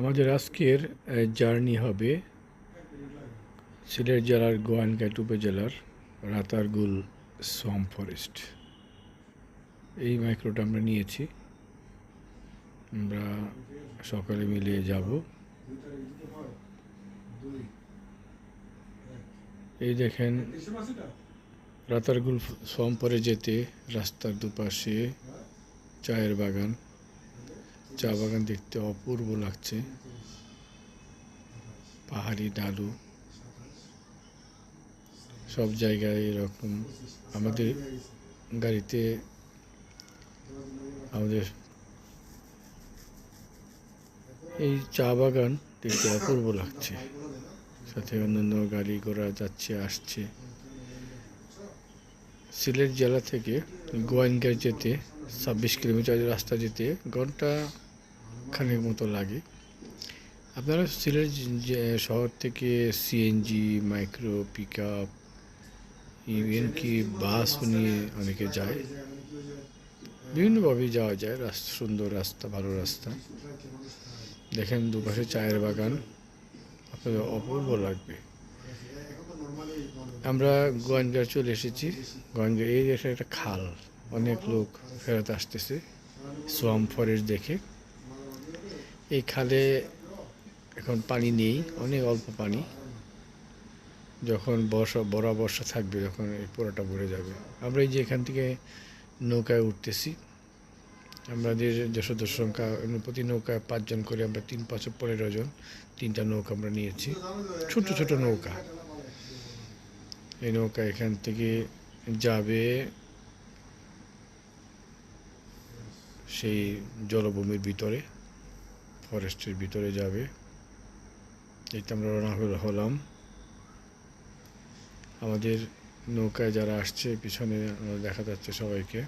আমাদের আজকের জার্নি হবে সিলেট জেলার গোয়ানঘাট উপজেলার রাতারগুল সোম ফরেস্ট। এই মাইক্রোটা আমরা নিয়েছি। আমরা সকালে মিলে যাব। এই দেখেন, রাতারগুল সোম পরে যেতে রাস্তার দুপাশে চায়ের বাগান। চা বাগান দেখতে অপূর্ব লাগছে। পাহাড়ি, ডালু, সব জায়গায় এরকম। আমাদের গাড়িতে আমাদের এই চা বাগান দেখতে অপূর্ব লাগছে। সাথে অন্যান্য গাড়ি ঘোড়া যাচ্ছে, আসছে। সিলেট জেলা থেকে গোয়াইনঘাট যেতে, ছাব্বিশ কিলোমিটার রাস্তা যেতে ঘণ্টা খানেক মতো লাগে। আপনারা সিলেট শহর থেকে CNG micro pick up even কি বাস নিয়ে অনেকে যায়। বিভিন্নভাবেই যাওয়া যায় রাস্তা সুন্দর রাস্তা, ভালো রাস্তা। দেখেন দুপাশে চায়ের বাগান, আপনাদের অপূর্ব লাগবে। আমরা গোয়ানগাঁ চলে এসেছি। গোয়ানগাঁ এই দেশে একটা খাল, অনেক লোক ফেরত আসতেছে সোয়াম ফরেস্ট দেখে। এই খালে এখন পানি নেই, অনেক অল্প পানি। যখন বর্ষা, বড় বর্ষা থাকবে যখন এই পুরোটা ভরে যাবে। আমরা এই যে এখান থেকে নৌকায় উঠতেছি, আমাদের যে সংখ্যা প্রতি নৌকায় পাঁচজন করে আমরা তিন পাঁচ পনেরো জন, তিনটা নৌকা আমরা নিয়েছি। ছোট ছোট নৌকা। এই নৌকা এখান থেকে যাবে সেই জলভূমির ভিতরে। ফরেস্টের ভিতরে যাবে। এইটা আমরা রওনা হল- হলাম। আমাদের নৌকায় যারা আসছে, পিছনে দেখা যাচ্ছে সবাইকে।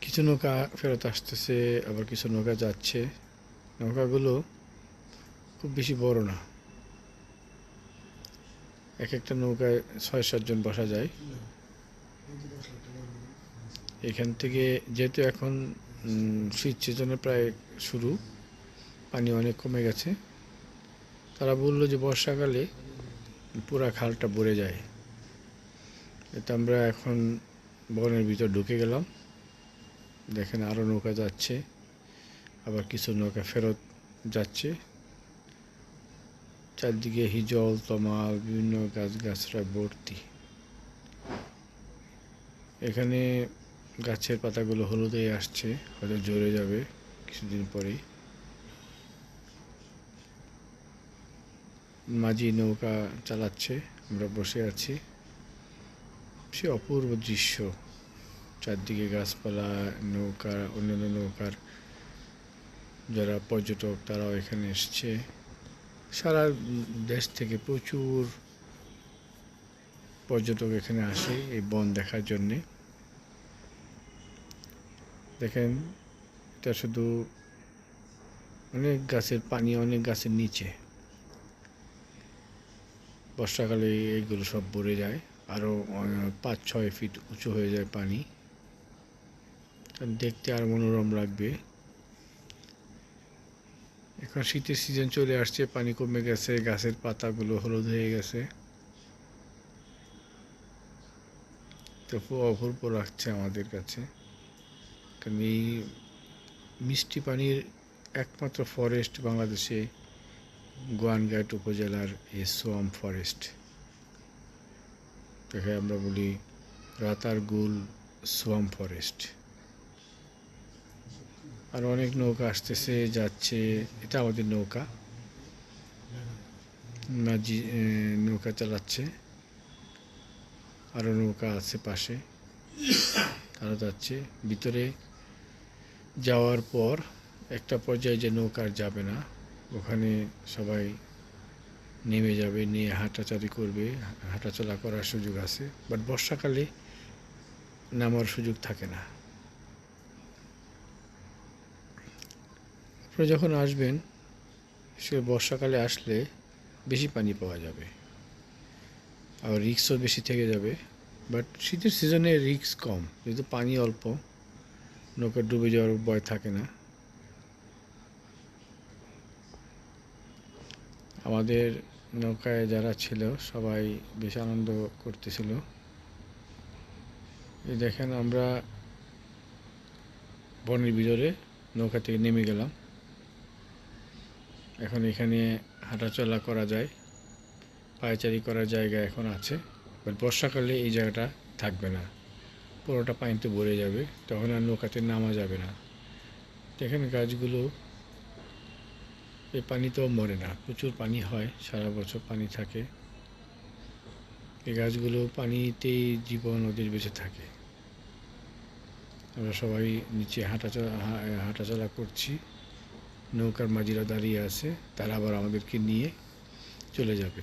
কিছু নৌকা ফেরত আসতেছে, আবার কিছু নৌকা যাচ্ছে। নৌকাগুলো খুব বেশি বড় না। এক একটা নৌকায় ছয় সাতজন বসা যায়। এখান থেকে যেহেতু এখন শীত সিজনে প্রায় শুরু। পানি অনেক কমে গেছে। তারা বলল যে বর্ষাকালে পুরা খালটা ভরে যায়। এটা আমরা এখন বনের ভিতর ঢুকে গেলাম। দেখেন আরও নৌকা যাচ্ছে, আবার কিছু নৌকা ফেরত যাচ্ছে। চারদিকে হিজল, তমাল, বিভিন্ন গাছ গাছরা ভর্তি। এখানে গাছের পাতাগুলো হলুদ আসছে, হয়তো জ্বরে যাবে কিছুদিন পরেই। মাঝি নৌকা চালাচ্ছে, আমরা বসে আছি। সে অপূর্ব দৃশ্য। চারদিকে গাছপালা, নৌকা, অন্যান্য নৌকার যারা পর্যটক, তারাও এখানে এসছে। সারা দেশ থেকে প্রচুর পর্যটক এখানে আসে এই বন দেখার জন্যে। দেখেন, এটা শুধু অনেক গাছের পানি, অনেক গাছের নিচে। বর্ষাকালে এইগুলো সব ভরে যায় আরও পাঁচ, ছয় ফিট উঁচু হয়ে যায় পানি। দেখতে আর মনোরম লাগবে। এখন শীতের সিজন চলে আসছে, পানি কমে গেছে, গাছের পাতাগুলো হলুদ হয়ে গেছে। তো খুব অপূর্ব লাগছে আমাদের কাছে। এই মিষ্টি পানির একমাত্র ফরেস্ট বাংলাদেশে গোয়ানঘাট উপজেলার এই সোয়াম ফরেস্ট তাকে আমরা বলি রাতারগুল সোয়াম ফরেস্ট আর অনেক নৌকা আসতেছে যাচ্ছে এটা আমাদের নৌকা। এ, নৌকা চালাচ্ছে। আরও নৌকা আছে পাশে। তারা যাচ্ছে ভিতরে যাওয়ার পর একটা পর্যায়ে যে নৌকার যাবে না, ওখানে সবাই নেমে যাবে, নিয়ে হাঁটাচারি করবে, হাঁটাচলা করার সুযোগ আছে বাট বর্ষাকালে নামার সুযোগ থাকে না। আপনারা যখন আসবেন, সে বর্ষাকালে আসলে বেশি পানি পাওয়া যাবে আর রিক্সও বেশি থেকে যাবে বাট শীতের সিজনে রিক্স কম, যেহেতু পানি অল্প। নৌকা ডুবে যাওয়ার ভয় থাকে না। আমাদের নৌকায় যারা ছিল, সবাই বেশ আনন্দ করতেছিল। এই দেখেন আমরা বনের ভিতরে নৌকা থেকে নেমে গেলাম। এখন এখানে হাঁটাচলা করা যায়, পায়চারি করার জায়গা এখন আছে বর্ষাকালে এই জায়গাটা থাকবে না। পুরোটা পানিতে ভরে যাবে, তখন আর নৌকাতে নামা যাবে না। দেখেন গাছগুলো এই পানিতেও মরে না। প্রচুর পানি হয়, সারা বছর পানি থাকে। এই গাছগুলো পানিতেই জীবন ওদের বেঁচে থাকে। আমরা সবাই নিচে হাঁটাচলা হাঁটাচলা করছি। নৌকার মাঝিরা দাঁড়িয়ে আছে, তারা আবার আমাদেরকে নিয়ে চলে যাবে।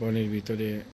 বনের ভিতরে